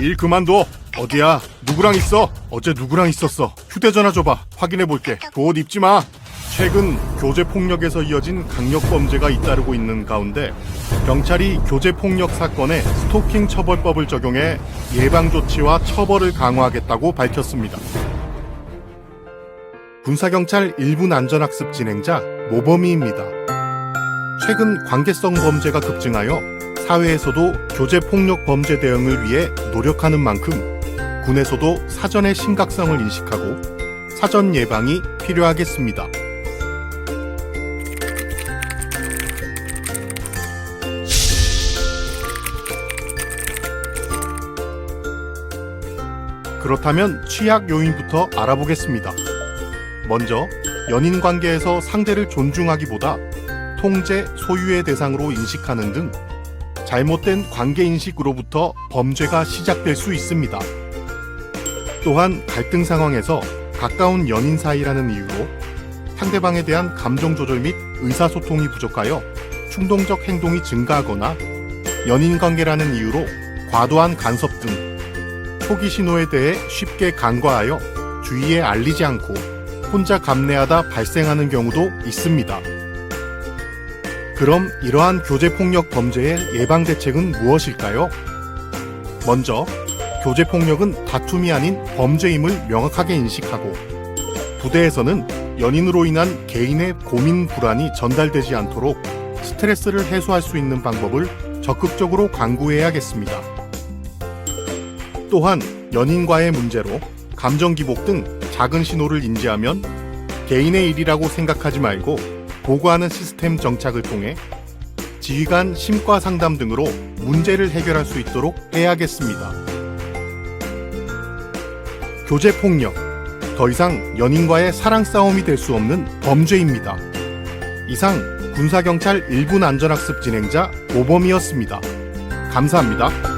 일 그만둬. 어디야? 누구랑 있어? 어제 누구랑 있었어? 휴대전화 줘봐. 확인해 볼게. 그옷 입지 마. 최근 교제 폭력에서 이어진 강력 범죄가 잇따르고 있는 가운데 경찰이 교제 폭력 사건에 스토킹 처벌법을 적용해 예방 조치와 처벌을 강화하겠다고 밝혔습니다. 군사경찰 1분 안전학습 진행자 모범이입니다. 최근 관계성 범죄가 급증하여 사회에서도 교제 폭력 범죄 대응을 위해 노력하는 만큼 군에서도 사전의 심각성을 인식하고 사전 예방이 필요하겠습니다. 그렇다면 취약 요인부터 알아보겠습니다. 먼저 연인 관계에서 상대를 존중하기보다 통제, 소유의 대상으로 인식하는 등 잘못된 관계 인식으로부터 범죄가 시작될 수 있습니다. 또한 갈등 상황에서 가까운 연인 사이라는 이유로 상대방에 대한 감정 조절 및 의사소통이 부족하여 충동적 행동이 증가하거나 연인 관계라는 이유로 과도한 간섭 등 초기 신호에 대해 쉽게 간과하여 주위에 알리지 않고 혼자 감내하다 발생하는 경우도 있습니다. 그럼 이러한 교제폭력 범죄의 예방 대책은 무엇일까요? 먼저, 교제폭력은 다툼이 아닌 범죄임을 명확하게 인식하고, 부대에서는 연인으로 인한 개인의 고민, 불안이 전달되지 않도록 스트레스를 해소할 수 있는 방법을 적극적으로 강구해야겠습니다. 또한 연인과의 문제로 감정 기복 등 작은 신호를 인지하면 개인의 일이라고 생각하지 말고 보고하는 시스템 정착을 통해 지휘관 심과 상담 등으로 문제를 해결할 수 있도록 해야겠습니다. 교제 폭력 더 이상 연인과의 사랑 싸움이 될 수 없는 범죄입니다. 이상 군사경찰 1분 안전학습 진행자 오범이었습니다. 감사합니다.